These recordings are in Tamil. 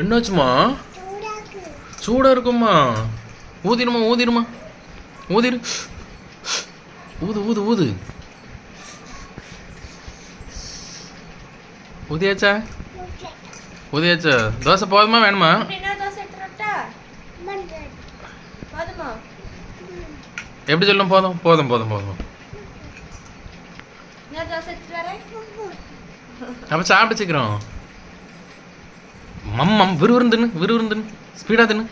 என்னாச்சுமா? சூடா இருக்குமா ஊதிருமா ஊதிருமா ஊதிரு ஊது ஊது ஊது. ஊதியாச்சா? ஊதியாச்சா? தோசை போதுமா வேணுமா? எப்படி சொல்லும்? போதும் போதும் போதும் போதும். அப்போ சாப்பிட்டு சீக்கிரம். மம்மம் மம் தின்னு விறுவிறுன்னு தின்னு. ஸ்பீடாக தின்னு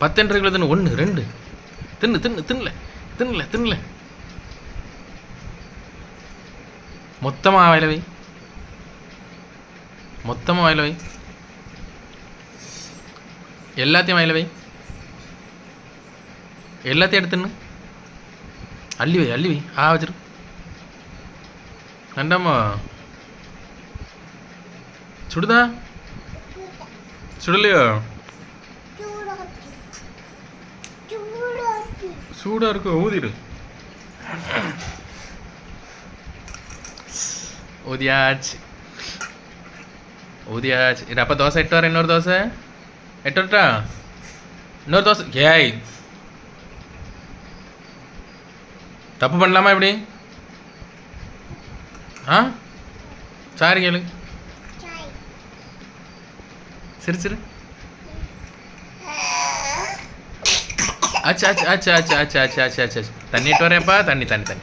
பத்தெண்டு கிலோ தின்னு. ஒன்று ரெண்டு. தின்னு தின்னு தின்னல தின்னல தின்னல மொத்தமாக வாயில வை. மொத்தமாக வாயில வை. எல்லாத்தையும் வாயில வை. எல்லாத்தையும் எடுத்துன்னு அள்ளி வை அள்ளி வை. ஆ வச்சிரு. வேண்டாமா சுடுதா? சுடலையா? சூடா இருக்கு ஊதிடு. ஊதியாச்சு. ஊதியாச்சு. இது அப்போ தோசை எட்டு வர இன்னொரு தோசை? எட்டு வரட்டா? இன்னொரு தோசை? ஏய். தப்பு பண்ணலாமா இப்படி? ஆ? சாரி கேளு. சிரிச்சிரு சிரி ஆச்சு ஆச்சு ஆச்சு ஆச்சு ஆச்சு ஆச்சு ஆச்சு ஆச்சு தண்ணி வரேன்ப்பா. தண்ணி தண்ணி தண்ணி.